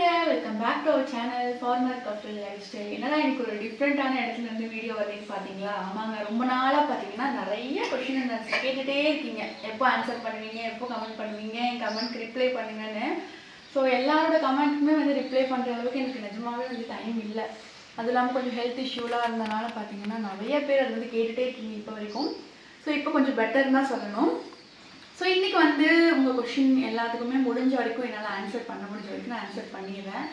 ஹாய்ங்க welcome back to our channel farmer கப்பல் lifestyle என்னடா எனக்கு ஒரு டிஃப்ரெண்ட்டான இடத்துல இருந்து வீடியோ வருதுன்னு பார்த்தீங்களா ஆமாங்க ரொம்ப நாளாக பார்த்தீங்கன்னா நிறைய கொஷின் கேட்டுகிட்டே இருக்கீங்க. எப்போ ஆன்சர் பண்ணுவீங்க எப்போ கமெண்ட் பண்ணுவீங்க என் கமெண்ட்க்கு ரிப்ளை பண்ணுங்கன்னு. ஸோ எல்லாரோட கமெண்ட்டுமே வந்து ரிப்ளை பண்ணுற அளவுக்கு எனக்கு நிஜமாகவே வந்து டைம் இல்லை. அது இல்லாமல் கொஞ்சம் ஹெல்த் இஷ்யூலாம் இருந்தனால பார்த்தீங்கன்னா நிறைய பேர் அது வந்து கேட்டுகிட்டே இருக்கீங்க இப்போ வரைக்கும். ஸோ இப்போ கொஞ்சம் பெட்டர்னு தான் சொல்லணும் ஸோ இன்றைக்கி வந்து உங்கள் கொஷின் எல்லாத்துக்குமே முடிஞ்ச வரைக்கும் என்னால் ஆன்சர் பண்ண முடிஞ்ச வரைக்கும் நான் ஆன்சர் பண்ணிடுவேன்.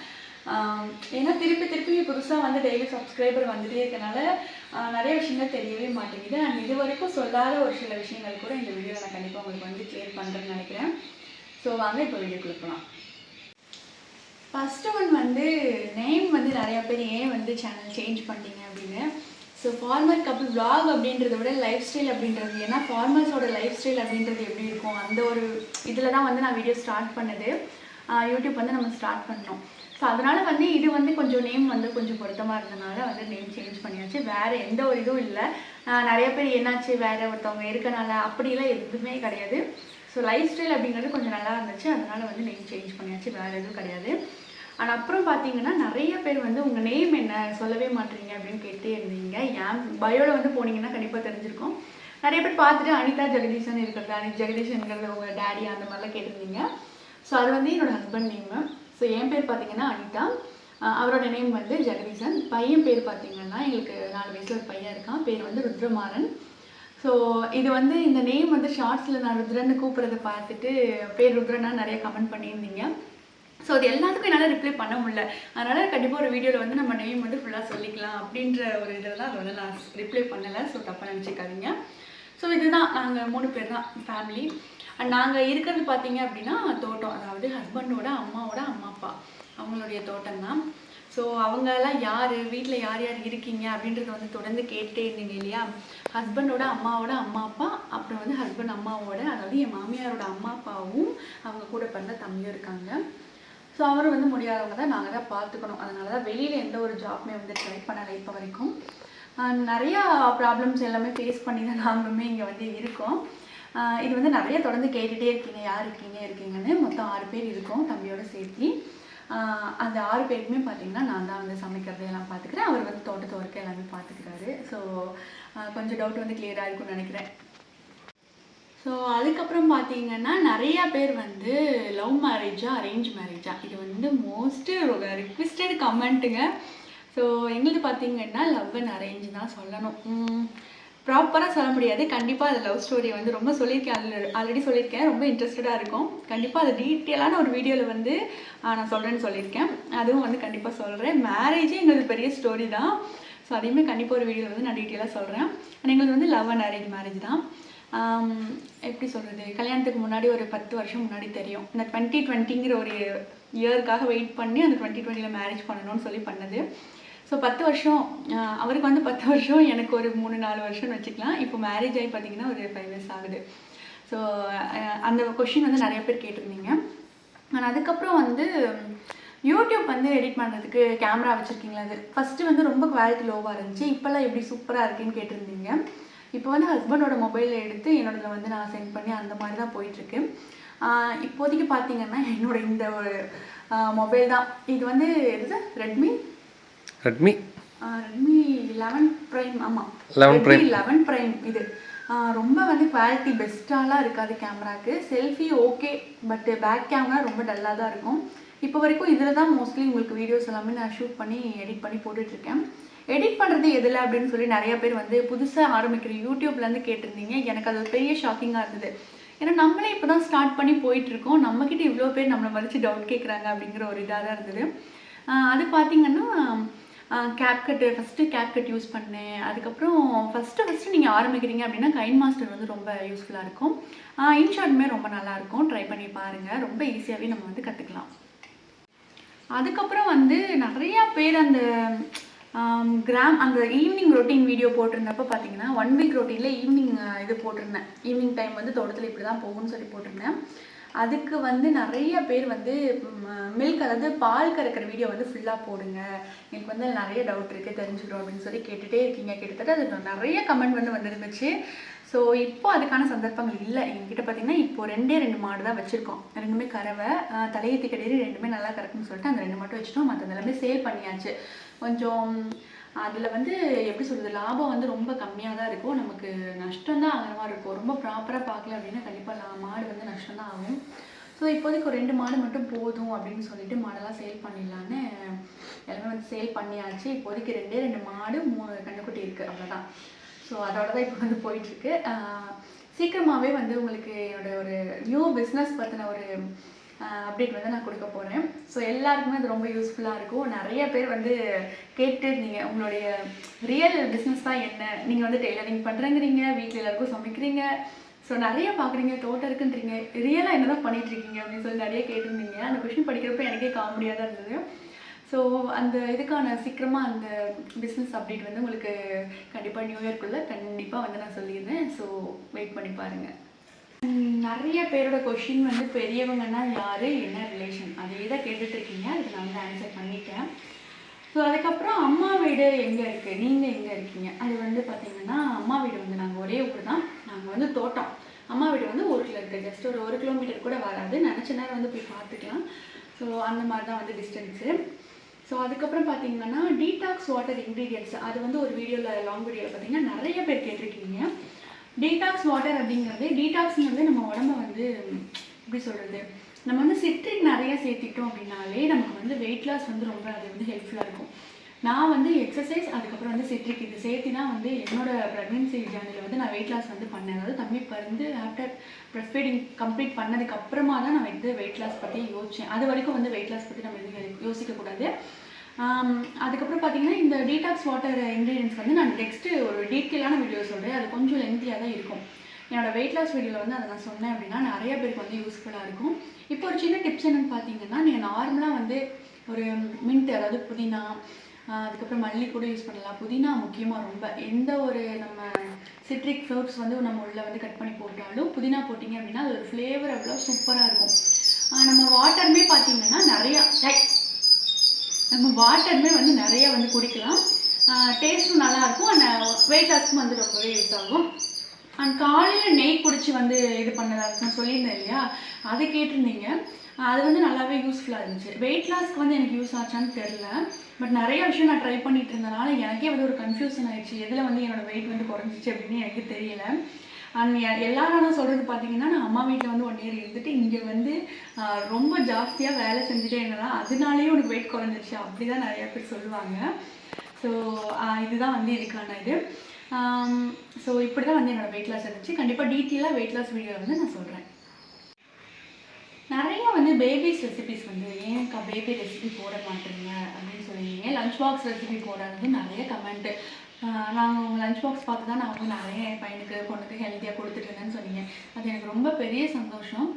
ஏன்னா திருப்பி திருப்பி புதுசாக வந்து டெய்லி சப்ஸ்கிரைபர் வந்துட்டே இருக்கனால நிறைய விஷயங்கள் தெரியவே மாட்டேங்குது. அண்ட் இது வரைக்கும் சொல்லாத ஒரு சில விஷயங்கள் கூட இந்த வீடியோவில் நான் கண்டிப்பாக உங்களுக்கு வந்து கிளியர் பண்ணுறேன்னு நினைக்கிறேன். ஸோ வாங்க இப்போ வீடியோ கொடுக்கலாம் ஃபஸ்ட்டு ஒன் வந்து நேம் வந்து நிறையா பேர் ஏன் வந்து சேனல் சேஞ்ச் பண்ணிட்டீங்க அப்படின்னு? ஸோ ஃபார்மர் கப்பிள் vlog அப்படின்றத விட லைஃப் ஸ்டைல் அப்படின்றது ஏன்னா ஃபார்மர்ஸோட லைஃப் ஸ்டைல் அப்படின்றது எப்படி இருக்கும்? அந்த ஒரு இதில் தான் வந்து நான் வீடியோ ஸ்டார்ட் பண்ணது. யூடியூப் வந்து நம்ம ஸ்டார்ட் பண்ணோம் ஸோ அதனால் வந்து இது வந்து கொஞ்சம் நேம் வந்து கொஞ்சம் பொருத்தமாக இருந்தனால வந்து நேம் சேஞ்ச் பண்ணியாச்சு. வேறு எந்த ஒரு இதுவும் இல்லை. நிறைய பேர் என்னாச்சு? வேறு ஒருத்தவங்க இருக்கனால அப்படிலாம் எதுவுமே கிடையாது. ஸோ லைஃப் ஸ்டைல் அப்படிங்கிறது கொஞ்சம் நல்லா இருந்துச்சு. அதனால் வந்து நேம் சேஞ்ச் பண்ணியாச்சு. வேறு எதுவும் கிடையாது. ஆனால் அப்புறம் பார்த்தீங்கன்னா நிறைய பேர் வந்து உங்கள் நேம் என்ன சொல்லவே மாட்டீங்க அப்படின்னு கேட்டே இருந்தீங்க. ஏன்? பயோவில் வந்து போனீங்கன்னா கண்டிப்பாக தெரிஞ்சிருக்கும். நிறைய பேர் பார்த்துட்டு அனிதா ஜெகதீஷன் இருக்கிறது அனித் ஜெகதீஷன்கிறது உங்கள் டேடி அந்த மாதிரிலாம் கேட்டிருந்தீங்க. ஸோ அது வந்து என்னோட ஹஸ்பண்ட் நேமு ஸோ என் பேர் பார்த்தீங்கன்னா அனிதா. அவரோட நேம் வந்து ஜெகதீசன் பையன் பேர் பார்த்தீங்கன்னா எங்களுக்கு நாலு வயசில் ஒரு பையன் இருக்கான். பேர் வந்து ருத்ரமாறன். ஸோ இது வந்து இந்த நேம் வந்து ஷார்ட்ஸில் நான் ருத்ரன்னு கூப்பிட்றத பார்த்துட்டு பேர் ருத்ரனா நிறைய கமெண்ட் பண்ணியிருந்தீங்க. ஸோ அது எல்லாத்துக்கும் என்னால் ரிப்ளை பண்ண முடியல. அதனால் கண்டிப்பாக ஒரு வீடியோவில் வந்து நம்ம நேம் வந்து ஃபுல்லாக சொல்லிக்கலாம் அப்படின்ற ஒரு இதெல்லாம் அதை வந்து நான் ரிப்ளை பண்ணலை. ஸோ தப்பாக நினச்சிக்காதீங்க. ஸோ இதுதான். நாங்கள் மூணு பேர் தான் ஃபேமிலி அண்ட் நாங்கள் இருக்கிறது பார்த்தீங்க அப்படின்னா தோட்டம். அதாவது ஹஸ்பண்டோட அம்மாவோட அம்மா அப்பா. அவங்களுடைய தோட்டம் தான். ஸோ அவங்கெல்லாம் யார்? வீட்டில் யார் யார் இருக்கீங்க? அப்படின்றத வந்து தொடர்ந்து கேட்டுட்டே இருந்தீங்க இல்லையா? ஹஸ்பண்டோட அம்மாவோட அம்மா அப்பா. அப்புறம் வந்து ஹஸ்பண்ட் அம்மாவோட அதாவது என் மாமியாரோட அம்மா அப்பாவும் அவங்க கூட பிறந்த தம்பியும் இருக்காங்க. ஸோ அவர் வந்து முடியாதவங்க தான் நாங்கள் தான் பார்த்துக்கணும். அதனால தான் வெளியில் எந்த ஒரு ஜாப்மே வந்து ட்ரை பண்ணலை இப்போ வரைக்கும். நிறையா ப்ராப்ளம்ஸ் எல்லாமே ஃபேஸ் பண்ணி தான் நாங்களுமே இங்கே வந்து இருக்கோம். இது வந்து நிறைய தொடர்ந்து கேட்டுகிட்டே இருக்கீங்க. யார் இருக்கீங்க இருக்கீங்கன்னு மொத்தம் ஆறு பேர் இருக்கோம் தம்பியோட சேர்த்து. அந்த ஆறு பேருக்குமே பார்த்தீங்கன்னா நான் தான் வந்து சமைக்கிறது எல்லாம் பார்த்துக்கிறேன் அவர் வந்து தோட்டத்து எல்லாமே பார்த்துக்கிறாரு ஸோ கொஞ்சம் டவுட் வந்து கிளியராக இருக்கும்னு நினைக்கிறேன். ஸோ அதுக்கப்புறம் பார்த்தீங்கன்னா நிறைய பேர் வந்து லவ் மேரேஜா அரேஞ்ச் மேரேஜா இது வந்து மோஸ்ட்டு ரிக்வெஸ்டட் கமெண்ட்டுங்க ஸோ எங்களுக்கு பார்த்தீங்கன்னா லவ் அண்ட் அரேஞ்ச் தான் சொல்லணும். ப்ராப்பராக சொல்ல முடியாது. கண்டிப்பாக அது லவ் ஸ்டோரியை வந்து ரொம்ப சொல்லியிருக்கேன். அதில் ஆல்ரெடி சொல்லியிருக்கேன். ரொம்ப இன்ட்ரெஸ்டடாக இருக்கும். கண்டிப்பாக அது டீட்டெயிலான ஒரு வீடியோவில் வந்து நான் சொல்கிறேன்னு சொல்லியிருக்கேன். அதுவும் வந்து கண்டிப்பாக சொல்கிறேன் மேரேஜே எங்களுக்கு பெரிய ஸ்டோரி தான். ஸோ அதையுமே கண்டிப்பாக ஒரு வீடியோவில் வந்து நான் டீட்டெயிலாக சொல்கிறேன் எங்களுக்கு வந்து லவ் அண்ட் அரேஞ்ச் மேரேஜ் தான். எப்படி சொல்கிறது கல்யாணத்துக்கு முன்னாடி ஒரு பத்து வருஷம் முன்னாடி தெரியும். இந்த டுவெண்ட்டி டுவெண்ட்டிங்கிற ஒரு இயருக்காக வெயிட் பண்ணி அந்த டுவெண்ட்டி டுவெண்ட்டியில் மேரேஜ் பண்ணணும்னு சொல்லி பண்ணது. ஸோ பத்து வருஷம் அவருக்கு வந்து பத்து வருஷம் எனக்கு ஒரு மூணு நாலு வருஷம்னு வச்சுக்கலாம். இப்போ மேரேஜ் ஆகி பார்த்தீங்கன்னா ஒரு ஃபைவ் இயர்ஸ் ஆகுது. ஸோ அந்த கொஷின் வந்து நிறைய பேர் கேட்டிருந்தீங்க. ஆனால் அதுக்கப்புறம் வந்து யூடியூப் வந்து எடிட் பண்ணுறதுக்கு கேமரா வச்சுருக்கீங்களா? அது ஃபஸ்ட்டு வந்து ரொம்ப குவாலிட்டி லோவாக இருந்துச்சு. இப்போல்லாம் எப்படி சூப்பராக இருக்குன்னு கேட்டிருந்தீங்க. இப்போ வந்து ஹஸ்பண்டோட மொபைலில் எடுத்து என்னோடதுல வந்து நான் சென்ட் பண்ணி அந்த மாதிரி தான் போயிட்டுருக்கு இப்போதைக்கு பார்த்தீங்கன்னா என்னோட இந்த ஒரு மொபைல் தான். இது வந்து எது Redmi Redmi Redmi eleven prime ஆமாம் 11 Prime. லெவன் ப்ரைம் இது. ரொம்ப வந்து குவாலிட்டி பெஸ்ட்டாலாம் இருக்காது கேமராக்கு selfie okay but back camera ரொம்ப டல்லாக தான் இருக்கும். இப்போ வரைக்கும் இதில் தான் மோஸ்ட்லி உங்களுக்கு வீடியோஸ் எல்லாமே நான் ஷூட் பண்ணி எடிட் பண்ணி போட்டுட்ருக்கேன் எடிட் பண்ணுறது எதில் அப்படின்னு சொல்லி நிறைய பேர் வந்து புதுசாக ஆரம்பிக்கிற யூடியூப்லேருந்து கேட்டிருந்தீங்க. எனக்கு அது ஒரு பெரிய ஷாக்கிங்காக இருந்தது. ஏன்னா நம்மளே இப்போ தான் ஸ்டார்ட் பண்ணி போயிட்டுருக்கோம் நம்மக்கிட்ட இவ்வளோ பேர் நம்மளை மதித்து டவுட் கேட்குறாங்க அப்படிங்கிற ஒரு இதாக தான் இருந்தது. அது பார்த்தீங்கன்னா கேப்கட்டு ஃபஸ்ட்டு கேப்கட் யூஸ் பண்ணேன். அதுக்கப்புறம் ஃபஸ்ட்டு ஃபஸ்ட்டு நீங்கள் ஆரம்பிக்கிறீங்க அப்படின்னா கைன் மாஸ்டர் வந்து ரொம்ப யூஸ்ஃபுல்லாக இருக்கும். இன்ஷாட்டுமே ரொம்ப நல்லாயிருக்கும் ட்ரை பண்ணி பாருங்கள் ரொம்ப ஈஸியாகவே நம்ம வந்து கற்றுக்கலாம் அதுக்கப்புறம் வந்து நிறையா பேர் அந்த கிராம் அந்த ஈவினிங் ரொட்டீன் வீடியோ போட்டிருந்தப்போ பார்த்தீங்கன்னா ஒன் வீக் ரொட்டீனில் ஈவினிங் இது போட்டிருந்தேன். ஈவினிங் டைம் வந்து தோட்டத்தில் இப்படி தான் போகும்னு சொல்லி போட்டிருந்தேன். அதுக்கு வந்து நிறைய பேர் வந்து மில்க் அதாவது பால் கறக்கிற வீடியோ வந்து ஃபுல்லாக போடுங்க. எனக்கு வந்து நிறைய டவுட் இருக்குது தெரிஞ்சுக்கிறோம் அப்படின்னு சொல்லி கேட்டுகிட்டே இருக்கீங்க. கிட்டத்தட்ட அது நிறைய கமெண்ட் வந்து வந்துருந்துச்சு. ஸோ இப்போ அதுக்கான சந்தர்ப்பங்கள் இல்லை. எங்ககிட்ட பார்த்தீங்கன்னா இப்போ ரெண்டே ரெண்டு மாடு தான் வச்சுருக்கோம். ரெண்டுமே கறவை. ஆஹ் கடையில் ரெண்டுமே நல்லா கறக்குன்னு சொல்லிட்டு அந்த ரெண்டு மட்டும் வச்சுட்டோம். மற்ற எல்லாமே சேல் பண்ணியாச்சு. கொஞ்சம் அதில் வந்து எப்படி சொல்கிறது லாபம் வந்து ரொம்ப கம்மியாக தான் இருக்கும். நமக்கு நஷ்டம் தான் ஆகிற மாதிரி இருக்கும். ரொம்ப ப்ராப்பராக பார்க்கல அப்படின்னா கண்டிப்பாக மாடு வந்து நஷ்டம் தான் ஆகும். ஸோ இப்போதைக்கு ஒரு ரெண்டு மாடு மட்டும் போதும் அப்படின்னு சொல்லிட்டு மாடெல்லாம் சேல் பண்ணிடலான்னு எல்லாமே வந்து சேல் பண்ணியாச்சு. இப்போதைக்கு ரெண்டே ரெண்டு மாடு மூணு கண்ணுக்குட்டி இருக்குது அவ்வளோதான் ஸோ அதோட தான் இப்போ வந்து போயிட்டுருக்கு. சீக்கிரமாகவே வந்து உங்களுக்கு என்னோட ஒரு நியூ பிஸ்னஸ் பற்றின ஒரு அப்டேட் வந்து நான் கொடுக்க போகிறேன் ஸோ எல்லாருக்குமே அது ரொம்ப யூஸ்ஃபுல்லாக இருக்கும். நிறைய பேர் வந்து கேட்டு நீங்கள் உங்களுடைய ரியல் பிஸ்னஸ் தான் என்ன? நீங்கள் வந்து டெய்லரிங் பண்ணுறேங்கிறீங்க வீட்டில் எல்லாருக்கும் சமைக்கிறீங்க. ஸோ நிறைய பார்க்குறீங்க தோட்டம் இருக்குன்றீங்க. ரியலாக என்ன தான் பண்ணிகிட்ருக்கீங்க இருக்கீங்க அப்படின்னு சொல்லி நிறைய கேட்டிருந்தீங்க. அந்த கொஷின் படிக்கிறப்ப எனக்கே காமெடியாக தான் இருந்தது. ஸோ அந்த இதுக்கான சீக்கிரமாக அந்த பிஸ்னஸ் அப்டேட் வந்து உங்களுக்கு கண்டிப்பாக நியூ இயர்க்குள்ளே கண்டிப்பாக வந்து நான் சொல்லிடுறேன். ஸோ வெயிட் பண்ணி பாருங்கள் நிறைய பேரோட கொஷின் வந்து பெரியவங்கன்னா யார் என்ன ரிலேஷன் அதே தான் கேட்டுட்ருக்கீங்க அதுக்கு நான் வந்து ஆன்சர் பண்ணிட்டேன். ஸோ அதுக்கப்புறம் அம்மா வீடு எங்கே இருக்குது நீங்கள் எங்கே இருக்கீங்க? அது வந்து பார்த்தீங்கன்னா அம்மா வீடு வந்து நாங்கள் ஒரே ஊர் தான். நாங்கள் வந்து தோட்டம். அம்மா வீடு வந்து ஊருக்குள்ள இருக்குது ஜஸ்ட் ஒரு ஒரு கிலோமீட்டர் கூட வராது. நினச்ச நேரம் வந்து போய் பார்த்துக்கலாம் ஸோ அந்த மாதிரி தான் வந்து டிஸ்டன்ஸு ஸோ அதுக்கப்புறம் பார்த்தீங்கன்னா டீடாக்ஸ் வாட்டர் இன்க்ரீடியன்ட்ஸ் அது வந்து ஒரு வீடியோவில் லாங் வீடியோவில் பார்த்தீங்கன்னா நிறைய பேர் கேட்டிருக்கீங்க. டீடாக்ஸ் வாட்டர் அப்படிங்கிறது டீடாக்ஸ்ங்கிறது நம்ம உடம்ப வந்து எப்படி சொல்கிறது நம்ம வந்து சிட்ரிக் நிறைய சேர்த்திட்டோம் அப்படின்னாலே நமக்கு வந்து வெயிட் லாஸ் வந்து ரொம்ப அது வந்து ஹெல்ப்ஃபுல்லாக இருக்கும். நான் வந்து எக்ஸசைஸ் அதுக்கப்புறம் வந்து சிட்ரிக் இது சேர்த்து தான் வந்து என்னோட ப்ரெக்னென்சி ஜேர்னியில் வந்து நான் வெயிட் லாஸ் வந்து பண்ணேன். அதாவது தம்பி பிறந்து ஆஃப்டர் ப்ரெஸ் ஃபீடிங் கம்ப்ளீட் பண்ணதுக்கு அப்புறமா தான் நான் வந்து வெயிட் லாஸ் பற்றி யோசித்தேன் அது வரைக்கும் வந்து வெயிட் லாஸ் பற்றி நம்ம எதுவும் யோசிக்கக்கூடாது அதுக்கப்புறம் பார்த்தீங்கன்னா இந்த டீடாக்ஸ் வாட்டர் இன்க்ரீடியன்ஸ் வந்து நான் நெக்ஸ்ட்டு ஒரு டீட்டெயிலான வீடியோ சொல்கிறேன் அது கொஞ்சம் லென்த்தியாக தான் இருக்கும். என்னோடய வெயிட் லாஸ் வீடியோவில் வந்து அதை நான் சொன்னேன் அப்படின்னா நிறைய பேருக்கு வந்து யூஸ்ஃபுல்லாக இருக்கும். இப்போ ஒரு சின்ன டிப்ஸ் என்னென்னு பார்த்தீங்கன்னா நீங்கள் நார்மலாக வந்து ஒரு மின்ட் அதாவது புதினா அதுக்கப்புறம் மல்லி கூட யூஸ் பண்ணலாம். புதினா முக்கியமாக ரொம்ப. எந்த ஒரு நம்ம சிட்ரிக் ஃப்ரூட்ஸ் வந்து நம்ம உள்ள வந்து கட் பண்ணி போட்டாலும் புதினா போட்டிங்க அப்படின்னா அது ஒரு ஃப்ளேவர் அவ்வளோ சூப்பராக இருக்கும். நம்ம வாட்டருமே பார்த்தீங்கன்னா நிறையா டை- நம்ம வாட்டருமே வந்து நிறைய வந்து குடிக்கலாம். டேஸ்ட்டும் நல்லாயிருக்கும். அண்ட் வெயிட் லாஸ்க்கும் வந்து ரொம்பவே யூஸ் ஆகும். அண்ட் காலையில் நெய் குடிச்சு வந்து இது பண்ணதா நான் சொல்லியிருந்தேன் இல்லையா? அது கேட்டிருந்தீங்க. அது வந்து நல்லாவே யூஸ்ஃபுல்லாக இருந்துச்சு. வெயிட் லாஸ்க்கு வந்து எனக்கு யூஸ் ஆச்சான்னு தெரில பட் நிறைய விஷயம் நான் ட்ரை பண்ணிட்டு இருந்தனால எனக்கே வந்து ஒரு கன்ஃபியூஷன் ஆயிடுச்சு. எதில் வந்து என்னோடய வெயிட் வந்து குறைஞ்சிச்சு அப்படின்னு எனக்கு தெரியல. அண்ட் எல்லாரும் நான் சொல்கிறது பார்த்தீங்கன்னா நான் அம்மா வீட்டில் வந்து ஒன் இயர் இருந்துட்டு இங்கே வந்து ரொம்ப ஜாஸ்தியாக வேலை செஞ்சுட்டே என்னன்னா அதனாலேயே உனக்கு வெயிட் குறைஞ்சிருச்சு. அப்படி தான் நிறையா பேர் சொல்லுவாங்க. ஸோ இதுதான் வந்து இதுக்கான இது. ஸோ இப்படி தான் வந்து என்னோடய வெயிட் லாஸ் இருந்துச்சு. கண்டிப்பாக டீட்டெயிலாக வெயிட் லாஸ் வீடியோ வந்து நான் சொல்கிறேன் நிறையா வந்து பேபிஸ் ரெசிபிஸ் வந்து ஏன்க்கா பேபி ரெசிபி போட மாட்டேங்க? அப்படின்னு சொல்லியிருந்தீங்க லஞ்ச் பாக்ஸ் ரெசிபி போடாதது நிறைய கமெண்ட்டு நாங்கள் உங்கள் லஞ்ச் பாக்ஸ் பார்த்து தான் நான் வந்து நிறைய என் பையனுக்கு பொண்ணுக்கு ஹெல்த்தியாக கொடுத்துட்ருந்தேன்னு சொன்னீங்க. அது எனக்கு ரொம்ப பெரிய சந்தோஷம்.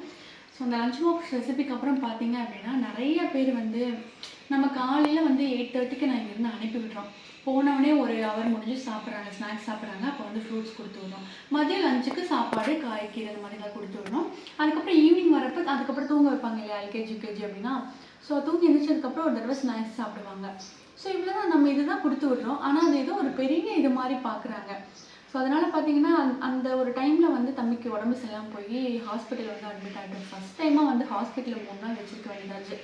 ஸோ அந்த லஞ்ச் பாக்ஸ் ரெசிபிக்கு அப்புறம் பார்த்தீங்க அப்படின்னா நிறைய பேர் வந்து நம்ம காலையில் வந்து எயிட் தேர்ட்டிக்கு நான் இங்கேருந்து அனுப்பி விடுறோம் போனவொடனே ஒரு ஹவர் முடிஞ்சு சாப்பிட்றாங்க ஸ்நாக்ஸ் சாப்பிட்றாங்க அப்போ வந்து ஃப்ரூட்ஸ் கொடுத்து விடணும் மதியம் லஞ்சுக்கு சாப்பாடு காய்கறி அந்த மாதிரிலாம் கொடுத்து விடணும் அதுக்கப்புறம் ஈவினிங் வரப்போ அதுக்கப்புறம் தூங்க வைப்பாங்க இல்லையா எல்கேஜி யூகேஜி அப்படின்னா. ஸோ தூங்கி எழுந்திரிச்சதுக்கப்புறம் ஒரு தடவை ஸ்நாக்ஸ் சாப்பிடுவாங்க. ஸோ இவ்வளோ தான் நம்ம இதுதான் கொடுத்து விடுறோம். ஆனால் அது ஏதோ ஒரு பெரிய இது மாதிரி பார்க்குறாங்க ஸோ அதனால் பார்த்தீங்கன்னா அந்த- அந்த ஒரு டைமில் வந்து தம்பிக்கு உடம்பு சரியில்லாமல் போய் ஹாஸ்பிட்டல் வந்து அட்மிட் ஆகிட்டோம் ஃபஸ்ட் டைமாக வந்து ஹாஸ்பிட்டலில் மூணு நாள் வச்சிருக்க வேண்டியதாச்சு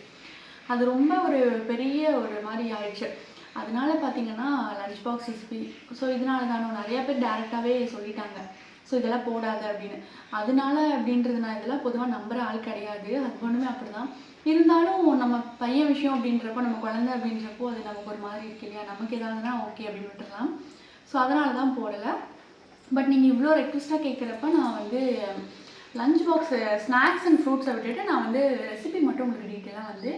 அது ரொம்ப ஒரு பெரிய ஒரு மாதிரி ஆயிடுச்சு. அதனால பார்த்தீங்கன்னா லஞ்ச் பாக்ஸ் ரெசிபி ஸோ இதனால தானோ நிறையா பேர் டேரெக்டாகவே சொல்லிட்டாங்க. ஸோ இதெல்லாம் போடாத அப்படின்னு. அதனால அப்படின்றது நான் இதெல்லாம் பொதுவாக நம்புகிற ஆள் கிடையாது. ஹஸ்பண்டுமே அப்படிதான். இருந்தாலும் நம்ம பையன் விஷயம் அப்படின்றப்போ நம்ம குழந்தை அப்படின்றப்போ அது நமக்கு ஒரு மாதிரி இருக்கு இல்லையா? நமக்கு ஏதாவதுனா ஓகே அப்படின்னு விட்டுடலாம் ஸோ அதனால தான் போடலை பட் நீங்கள் இவ்வளோ ரெக்வஸ்ட்டாக கேட்குறப்ப நான் வந்து லஞ்ச் பாக்ஸ் ஸ்நாக்ஸ் அண்ட் ஃப்ரூட்ஸை விட்டுட்டு நான் வந்து ரெசிபி மட்டும் உங்களுக்கு டீட்டெயிலாக வந்து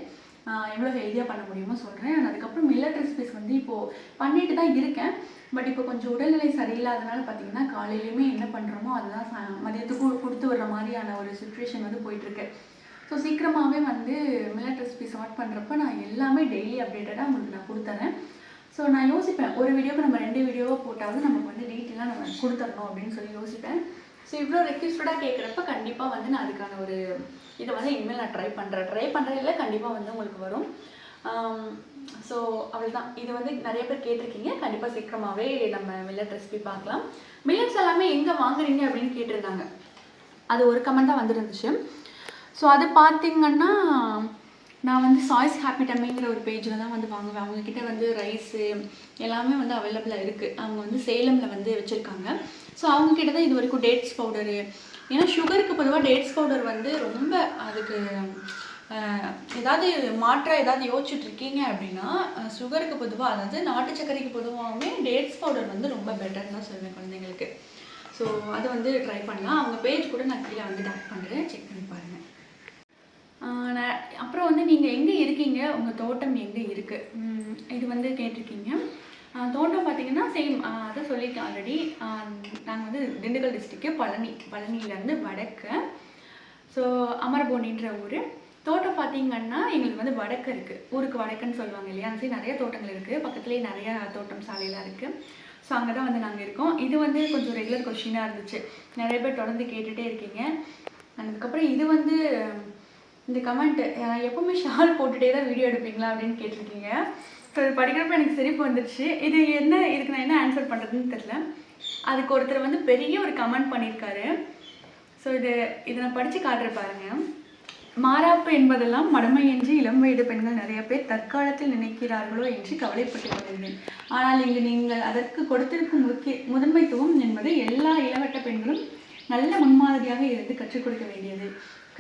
எவ்வளோ ஹெல்த்தியாக பண்ண முடியுமோ சொல்கிறேன் அதுக்கப்புறம் மில்லட் ரெசிபிஸ் வந்து இப்போது பண்ணிட்டு தான் இருக்கேன். பட் இப்போ கொஞ்சம் உடல்நிலை சரியில்லாதனால பார்த்தீங்கன்னா காலையிலையுமே என்ன பண்ணுறோமோ அதுதான் சா- மதியத்துக்கு கொடுத்து வர்ற மாதிரியான ஒரு சுச்சுவேஷன் வந்து போயிட்டுருக்கு. ஸோ சீக்கிரமாகவே வந்து மில்லட் ரெசிபி ஸ்டார்ட் பண்ணுறப்ப நான் எல்லாமே டெய்லி அப்டேட்டடாக உங்களுக்கு நான் கொடுத்துறேன். ஸோ நான் யோசிப்பேன். ஒரு வீடியோவுக்கு நம்ம ரெண்டு வீடியோவாக போட்டாவது நமக்கு வந்து டீட்டெயிலாக நம்ம கொடுத்துடணும் அப்படின்னு சொல்லி யோசிப்பேன். ஸோ இவ்வளோ ரெக்யூஸ்டாக கேட்குறப்ப கண்டிப்பாக வந்து நான் அதுக்கான ஒரு இதை வந்து இனிமேல் நான் ட்ரை பண்ணுறேன் ட்ரை பண்ணுறதில்ல கண்டிப்பாக வந்து உங்களுக்கு வரும். ஸோ அவ்வளோதான் இது வந்து நிறைய பேர் கேட்டிருக்கீங்க. கண்டிப்பாக சீக்கிரமாகவே நம்ம மில்லட் ரெசிபி பார்க்கலாம். மில்லட்ஸ் எல்லாமே எங்கே வாங்குறீங்க அப்படின்னு கேட்டிருந்தாங்க. அது ஒரு கமெண்ட்டாக வந்துருந்துச்சு. ஸோ அது பார்த்திங்கன்னா நான் வந்து சாய்ஸ் ஹாப்பி டம்மிங்கிற ஒரு பேஜில் தான் வந்து வாங்குவேன். அவங்கக்கிட்ட வந்து ரைஸு எல்லாமே வந்து அவைலபிளாக இருக்குது அவங்க வந்து சேலமில் வந்து வச்சுருக்காங்க. ஸோ அவங்கக்கிட்ட தான் இது வரைக்கும் டேட்ஸ் பவுடரு ஏன்னா சுகருக்கு பொதுவாக டேட்ஸ் பவுடர் வந்து ரொம்ப அதுக்கு ஏதாவது மாற்றாக ஏதாவது யோசிச்சுட்ருக்கீங்க அப்படின்னா சுகருக்கு பொதுவாக அதாவது நாட்டு சர்க்கரைக்கு பொதுவாகவுமே டேட்ஸ் பவுடர் வந்து ரொம்ப பெட்டர்னு தான் சொல்லுவேன் குழந்தைங்களுக்கு. ஸோ அது வந்து ட்ரை பண்ணலாம். அவங்க பேஜ் கூட நான் கீழே வந்து டேக் பண்ணுறேன் செக் பண்ணி பாருங்கள் நான் அப்புறம் வந்து நீங்கள் எங்கே இருக்கீங்க? உங்கள் தோட்டம் எங்கே இருக்குது இது வந்து கேட்டிருக்கீங்க. தோட்டம் பார்த்தீங்கன்னா சேம் அதை சொல்லியிருக்கேன் ஆல்ரெடி நாங்கள் வந்து திண்டுக்கல் டிஸ்ட்ரிக்கு பழனி பழனியிலேருந்து வடக்கு. ஸோ அமரபோனின்ற ஊர். தோட்டம் பார்த்தீங்கன்னா எங்களுக்கு வந்து வடக்கு இருக்குது ஊருக்கு வடக்குன்னு சொல்லுவாங்க இல்லையா? அந்த சைடு நிறைய தோட்டங்கள் இருக்குது பக்கத்துலேயே நிறைய தோட்டம் சாலையெல்லாம் இருக்குது ஸோ அங்கே தான் வந்து நாங்கள் இருக்கோம். இது வந்து கொஞ்சம் ரெகுலர் கொஷினாக இருந்துச்சு. நிறைய பேர் தொடர்ந்து கேட்டுகிட்டே இருக்கீங்க. அதுக்கப்புறம் இது வந்து இந்த கமெண்ட்டு எப்போவுமே ஷால் போட்டுகிட்டே தான் வீடியோ எடுப்பீங்களா அப்படின்னு கேட்டிருக்கீங்க. ஸோ இது படிக்கிறப்ப எனக்கு சிரிப்பு வந்துடுச்சு இது என்ன இதுக்கு நான் என்ன ஆன்சர் பண்ணுறதுன்னு தெரில அதுக்கு ஒருத்தர் வந்து பெரிய ஒரு கமெண்ட் பண்ணியிருக்காரு ஸோ இது இதை நான் படித்து காட்டுற பாருங்க. மாறாப்பு என்பதெல்லாம் மடமை இளம் வயது பெண்கள் நிறைய பேர் தற்காலத்தில் நினைக்கிறார்களோ என்று கவலைப்பட்டு கொண்டிருந்தேன். ஆனால் இங்கு நீங்கள் அதற்கு கொடுத்திருக்கும் முக்கிய முதன்மைத்துவம் என்பது எல்லா இளவட்ட பெண்களும் நல்ல முன்மாதிரியாக இருந்து கற்றுக் கொடுக்க வேண்டியது.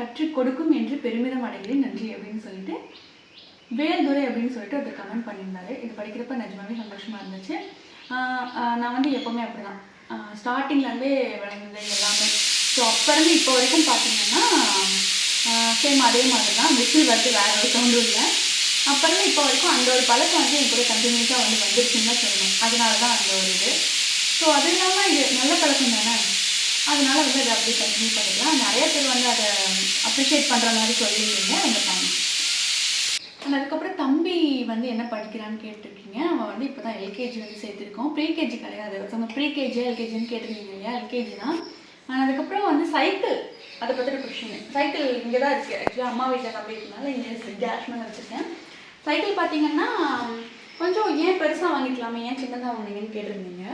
கற்றுக் கொடுக்கும் என்று பெருமிதம் அடைகிறேன். நன்றி அப்படின்னு சொல்லிட்டு வேல்துரை அப்படின்னு சொல்லிட்டு ஒருத்தர் கமெண்ட் பண்ணியிருந்தாரு. இது படிக்கிறப்ப நிஜமாவே சந்தோஷமாக இருந்துச்சு. நான் வந்து எப்போவுமே அப்படிதான். ஸ்டார்டிங்லேருந்தே விளைஞ்சது எல்லாமே. ஸோ அப்போருந்து இப்போ வரைக்கும் பார்த்தீங்கன்னா சேம் அதே மாதிரி தான் மிஸ்ஸில் வந்து வேறு ஒரு சவுண்டும் இல்லை. அப்போ இப்போ வரைக்கும் அந்த ஒரு பழக்கம் வந்து என் கூட கண்டினியூஸாக வந்து வந்துருச்சுன்னு தான் சொல்லணும். அதனால தான் அந்த ஒரு இது. ஸோ அது இல்லாமல் இது நல்ல பழக்கம் தானே? அதனால வந்து அதை அப்படியே கண்டினியூ பண்ணிக்கலாம். நிறைய பேர் வந்து அதை அப்ரிஷியேட் பண்ணுற மாதிரி சொல்லியிருந்தீங்க. அந்த தேங்க்ஸ் அண்ட் அதுக்கப்புறம் தம்பி வந்து என்ன படிக்கிறான்னு கேட்டிருக்கீங்க? அவன் வந்து இப்போ தான் எல்கேஜி வந்து சேர்த்துருக்கோம் ப்ரீகேஜி கிடையாது. ஒருத்தவங்க ப்ரீகேஜி எல்கேஜின்னு கேட்டிருந்தீங்க இல்லையா? எல்கேஜி தான். அண்ட் அதுக்கப்புறம் வந்து சைக்கிள் அதை பற்றின கொஷின் சைக்கிள் இங்கே தான் இருக்குது ஆக்சுவலாக அம்மா வீட்டில் தம்பி இருக்கனால இங்கே கேஷ் மேலே வச்சுருக்கேன். சைக்கிள் பார்த்தீங்கன்னா கொஞ்சம் ஏன் பெருசாக வாங்கிக்கலாமே? ஏன் சின்னதாக வாங்குனீங்கன்னு கேட்டிருந்தீங்க.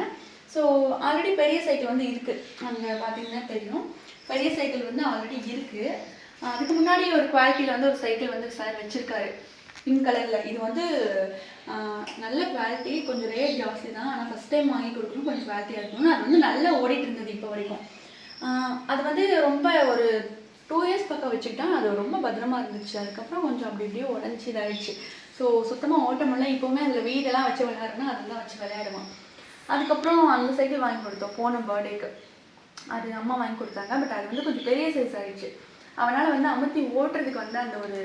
ஸோ ஆல்ரெடி பெரிய சைக்கிள் வந்து இருக்குது அங்கே பார்த்தீங்கன்னா தெரியும். பெரிய சைக்கிள் வந்து ஆல்ரெடி இருக்குது அதுக்கு முன்னாடி ஒரு குவாலிட்டியில் வந்து ஒரு சைக்கிள் வந்து சார் வச்சுருக்காரு. பிங்க் கலரில் இது வந்து நல்ல குவாலிட்டி கொஞ்சம் ரேட் ஜாஸ்தி தான். ஆனால் ஃபஸ்ட் டைம் வாங்கி கொடுக்கணும். கொஞ்சம் குவாலிட்டியாக இருக்கணும் அது வந்து நல்லா ஓடிட்டு இருந்தது இப்போ வரைக்கும். அது வந்து ரொம்ப ஒரு டூ இயர்ஸ் பக்கம் வச்சுக்கிட்டா அது ரொம்ப பத்திரமா இருந்துச்சு. அதுக்கப்புறம் கொஞ்சம் அப்படி இப்படியே உடஞ்சி இதாகிடுச்சு ஸோ சுத்தமாக ஓட்டமெல்லாம் இப்போவுமே அதில் வீடெல்லாம் வச்சு விளையாடுனா அதெல்லாம் வச்சு விளையாடுவான் அதுக்கப்புறம் அந்த சைக்கிள் வாங்கி கொடுத்தோம். போன பர்த்டேக்கு அது அம்மா வாங்கி கொடுத்தாங்க. பட் அது வந்து கொஞ்சம் பெரிய சைஸ் ஆகிடுச்சு அவனால் வந்து அமுத்தி ஓட்டுறதுக்கு வந்து அந்த ஒரு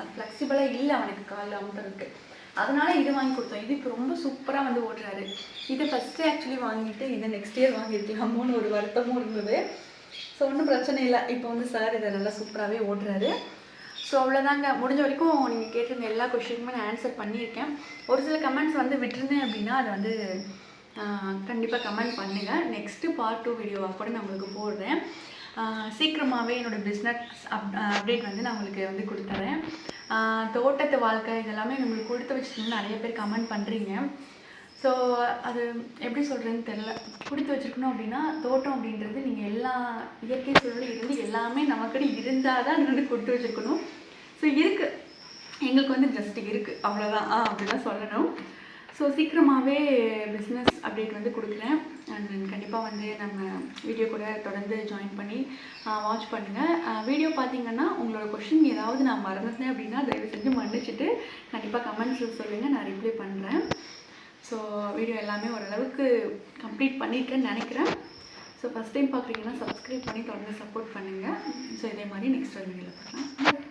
அது ஃப்ளெக்சிபிளாக இல்லை அவனுக்கு காலில் அமுத்துறதுக்கு. அதனால இது வாங்கி கொடுத்தோம். இது இப்போ ரொம்ப சூப்பராக வந்து ஓட்டுறாரு. இது ஃபஸ்ட்டு ஆக்சுவலி வாங்கிட்டு இதை நெக்ஸ்ட் இயர் வாங்கியிருக்கலாமோன்னு ஒரு வருத்தமும் இருந்தது. ஸோ ஒன்றும் பிரச்சனை இல்லை. இப்போ வந்து சார் இதை நல்லா சூப்பராகவே ஓட்டுறாரு. ஸோ அவ்வளோதாங்க முடிஞ்ச வரைக்கும் நீங்கள் கேட்டிருந்த எல்லா கொஷினுக்குமே நான் ஆன்சர் பண்ணியிருக்கேன். ஒரு சில கமெண்ட்ஸ் வந்து விட்டுருந்தேன் அப்படின்னா அதை வந்து கண்டிப்பாக கமெண்ட் பண்ணுங்கள் நெக்ஸ்ட்டு பார்ட் டூ வீடியோவாக கூட நான் உங்களுக்கு போடுறேன். சீக்கிரமாகவே என்னோடய பிஸ்னஸ் அப் அப்டேட் வந்து நான் உங்களுக்கு வந்து கொடுத்துட்றேன் தோட்டத்து வாழ்க்கை இதெல்லாமே உங்களுக்கு கொடுத்து வச்சுருந்தீங்கன்னு நிறைய பேர் கமெண்ட் பண்ணுறீங்க ஸோ அது எப்படி சொல்கிறதுன்னு தெரில கொடுத்து வச்சுருக்கணும் அப்படின்னா தோட்டம் அப்படின்றது நீங்கள் எல்லா இயற்கை சூழலும் இருந்து எல்லாமே நமக்குன்னு இருந்தால் தான் வந்து கொடுத்து வச்சுருக்கணும். ஸோ இருக்குது எங்களுக்கு வந்து ஜஸ்ட் இருக்குது அவ்வளோதான் ஆ அப்படி தான் சொல்லணும். ஸோ சீக்கிரமாகவே பிஸ்னஸ் அப்டேட் வந்து கொடுக்குறேன். அண்ட் கண்டிப்பாக வந்து நம்ம வீடியோ கூட தொடர்ந்து ஜாயின் பண்ணி வாட்ச் பண்ணுங்கள் வீடியோ பார்த்தீங்கன்னா உங்களோட கொஷின் ஏதாவது நான் மறந்துட்டேன் அப்படின்னா தயவு செஞ்சு மன்னிச்சுட்டு கண்டிப்பாக கமெண்ட்ஸில் சொல்லுங்கள் நான் ரிப்ளை பண்ணுறேன் ஸோ வீடியோ எல்லாமே ஓரளவுக்கு கம்ப்ளீட் பண்ணியிருக்கேன்னு நினைக்கிறேன். ஸோ ஃபஸ்ட் டைம் பார்க்குறீங்கன்னா சப்ஸ்கிரைப் பண்ணி தொடர்ந்து சப்போர்ட் பண்ணுங்கள் ஸோ இதே மாதிரி நெக்ஸ்ட் வீடியோவில் பார்க்கலாம்.